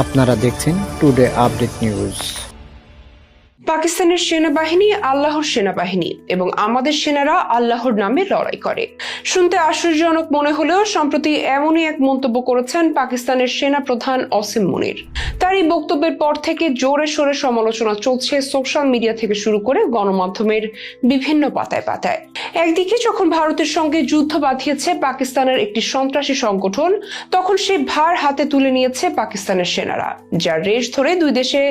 আপনারা দেখছেন today update news পাকিস্তানের সেনাবাহিনী আল্লাহর সেনাবাহিনী এবং আমাদের সেনারা আল্লাহর নামে লড়াই করে। শুনতে আশ্চর্যজনক মনে হলেও সম্প্রতি এমনই এক মন্তব্য করেছেন পাকিস্তানের সেনা প্রধান অসিম মুনির। তার এই বক্তব্যের পর থেকে জোরে সোরে সমালোচনা চলছে সোশ্যাল মিডিয়া থেকে শুরু করে গণমাধ্যমের বিভিন্ন পাতায় পাতায়। একদিকে যখন ভারতের সঙ্গে যুদ্ধ বাঁধিয়েছে পাকিস্তানের একটি সন্ত্রাসী সংগঠন, তখন সেই ভার হাতে তুলে নিয়েছে পাকিস্তানের সেনারা, যার রেশ ধরে দুই দেশে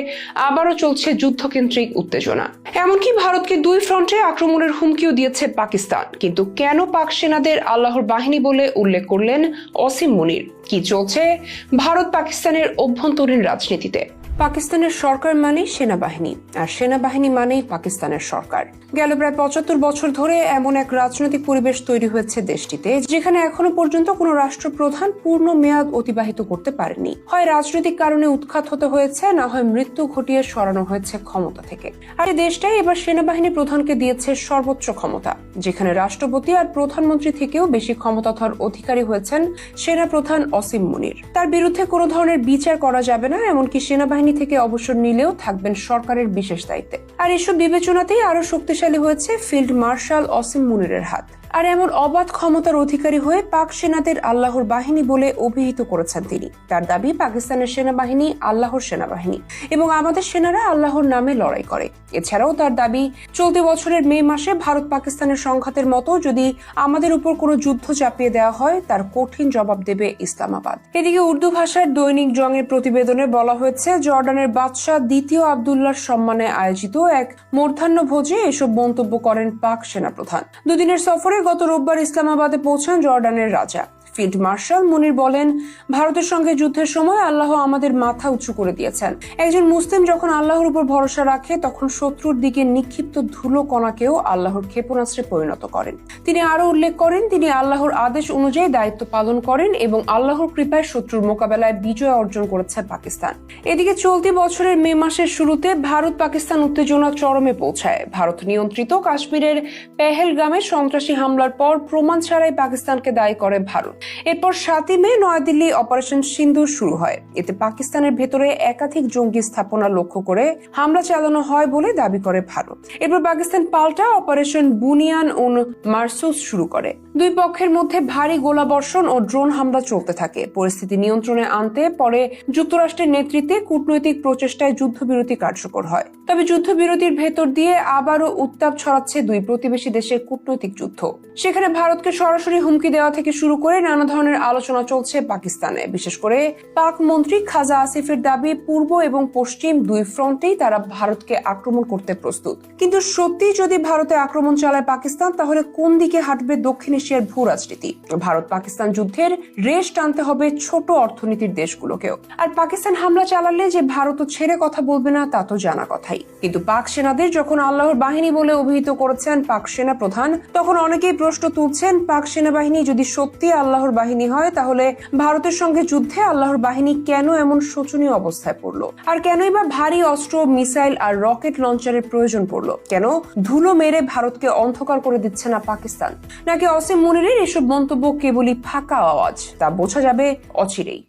আবারও চলছে যুদ্ধকেন্দ্রিক উত্তেজনা। এমনকি ভারতকে দুই ফ্রন্টে আক্রমণের হুমকিও দিয়েছে পাকিস্তান, কিন্তু কেন পাক সেনাদের আল্লাহর বাহিনী বলে উল্লেখ করলেন অসীম মুনির। কি চলছে? ভারত পাকিস্তানের অভ্যন্তরীণ রাজনীতিতে। পাকিস্তানের সরকার মানে সেনাবাহিনী, আর সেনাবাহিনী মানেই পাকিস্তানের সরকার। গেল প্রায় পঁচাত্তর বছর ধরে এমন এক রাজনৈতিক পরিবেশ তৈরি হয়েছে দেশটিতে, যেখানে এখনও পর্যন্ত কোনো রাষ্ট্রপ্রধান পূর্ণ মেয়াদ অতিবাহিত করতে পারেনি। হয় রাজনৈতিক কারণে উৎখাত হতে হয়েছে, না হয় মৃত্যু ঘটিয়ে সরানো হয়েছে ক্ষমতা থেকে। আর এই দেশটাই এবার সেনাবাহিনী প্রধানকে দিয়েছে সর্বোচ্চ ক্ষমতা, যেখানে রাষ্ট্রপতি আর প্রধানমন্ত্রী থেকেও বেশি ক্ষমতাধর অধিকারী হয়েছেন সেনা প্রধান অসীম মুনির। তার বিরুদ্ধে কোনো ধরনের বিচার করা যাবে না, এমনকি সেনাবাহিনী থেকে অবসর নিলেও থাকবেন সরকারের বিশেষ দায়িত্বে। আর এসব বিবেচনাতেই আরও শক্তিশালী হয়েছে ফিল্ড মার্শাল অসীম মুনিরের হাত। আর এমন অবাধ ক্ষমতার অধিকারী হয়ে পাক সেনাদের আল্লাহর বাহিনী বলে অভিহিত করেছেন তিনি। তার দাবি, পাকিস্তানের সেনাবাহিনী আল্লাহর সেনাবাহিনী এবং আমাদের সেনারা আল্লাহর নামে লড়াই করে। এছাড়াও তার দাবি, চলতি বছরের মে মাসে ভারত পাকিস্তানের সংঘাতের মতো যদি আমাদের উপর কোনো যুদ্ধ চাপিয়ে দেওয়া হয়, তার কঠিন জবাব দেবে ইসলামাবাদ। এদিকে উর্দু ভাষার দৈনিক জং এর প্রতিবেদনে বলা হয়েছে, জর্ডানের বাদশাহ দ্বিতীয় আবদুল্লাহর সম্মানে আয়োজিত এক মূর্ধান্য ভোজে এসব মন্তব্য করেন পাক সেনাপ্রধান। দুদিনের সফরে গত রোববার ইসলামাবাদে পৌঁছান জর্ডানের রাজা। ফিল্ড মার্শাল মুনির বলেন, ভারতের সঙ্গে যুদ্ধের সময় আল্লাহ আমাদের মাথা উঁচু করে দিয়েছেন। একজন মুসলিম যখন আল্লাহর উপর ভরসা রাখে, তখন শত্রুর দিকে নিক্ষিপ্ত ধুলো কণাকেও আল্লাহর ক্ষেপণাস্ত্রে পরিণত করেন। তিনি আরও উল্লেখ করেন, তিনি আল্লাহর আদেশ অনুযায়ী দায়িত্ব পালন করেন এবং আল্লাহর কৃপায় শত্রুর মোকাবেলায় বিজয় অর্জন করেছে পাকিস্তান। এদিকে চলতি বছরের মে মাসের শুরুতে ভারত পাকিস্তান উত্তেজনা চরমে পৌঁছায়। ভারত নিয়ন্ত্রিত কাশ্মীরের পেহেলগামে সন্ত্রাসী হামলার পর প্রমাণ ছাড়াই পাকিস্তানকে দায়ী করে ভারত। এরপর সাতই মে নয়াদিল্লি অপারেশন সিন্দুর শুরু হয়। এতে পাকিস্তানের ভেতরে একাধিক জঙ্গি স্থাপনা লক্ষ্য করে হামলা চালানো হয় বলে দাবি করে ভারত। এরপর পাকিস্তান পাল্টা অপারেশন বুনিয়ান উন মারসুস শুরু করে। দুই পক্ষের মধ্যে ভারী গোলাবর্ষণ ও ড্রোন হামলা চলতে থাকে। পরিস্থিতি নিয়ন্ত্রণে আনতে পরে যুক্তরাষ্ট্রের নেতৃত্বে কূটনৈতিক প্রচেষ্টায় যুদ্ধবিরতি কার্যকর হয়। তবে যুদ্ধবিরতির ভেতর দিয়ে আবারও উত্তাপ ছড়াচ্ছে দুই প্রতিবেশী দেশের কূটনৈতিক যুদ্ধ। সেখানে ভারতকে সরাসরি হুমকি দেওয়া থেকে শুরু করে নানা ধরনের আলোচনা চলছে পাকিস্তানে। বিশেষ করে পাক মন্ত্রী খাজা আসিফের দাবি, পূর্ব এবং পশ্চিম দুই ফ্রন্টেই তারা ভারতকে আক্রমণ করতে প্রস্তুত। কিন্তু সত্যি যদি ভারতে আক্রমণ চালায় পাকিস্তান, তাহলে কোন দিকে হাঁটবে দক্ষিণ এশিয়ার ভূ রাজনীতি? ভারত পাকিস্তান যুদ্ধের রেশ টানতে হবে ছোট অর্থনীতির দেশগুলোকেও। আর পাকিস্তান হামলা চালালে যে ভারতও ছেড়ে কথা বলবে না, তা তো জানা কথাই। কিন্তু পাক সেনাদের যখন আল্লাহর বাহিনী বলে অভিহিত করেছেন পাক সেনা প্রধান তখন অনেকেই প্রশ্ন তুলছেন, পাক সেনাবাহিনী যদি সত্যি আল্লাহর বাহিনী হয়, তাহলে ভারতের সঙ্গে যুদ্ধে আল্লাহর বাহিনী কেন এমন শোচনীয় অবস্থায় পড়ল? আর কেনই বা ভারী অস্ত্র, মিসাইল আর রকেট লঞ্চারের প্রয়োজন পড়ল? কেন ধুলো মেরে ভারতকে অন্ধকার করে দিচ্ছে না পাকিস্তান? নাকি অসীম মুনিরের এসব মন্তব্য কেবলই ফাঁকা আওয়াজ? তা বোঝা যাবে অচিরেই।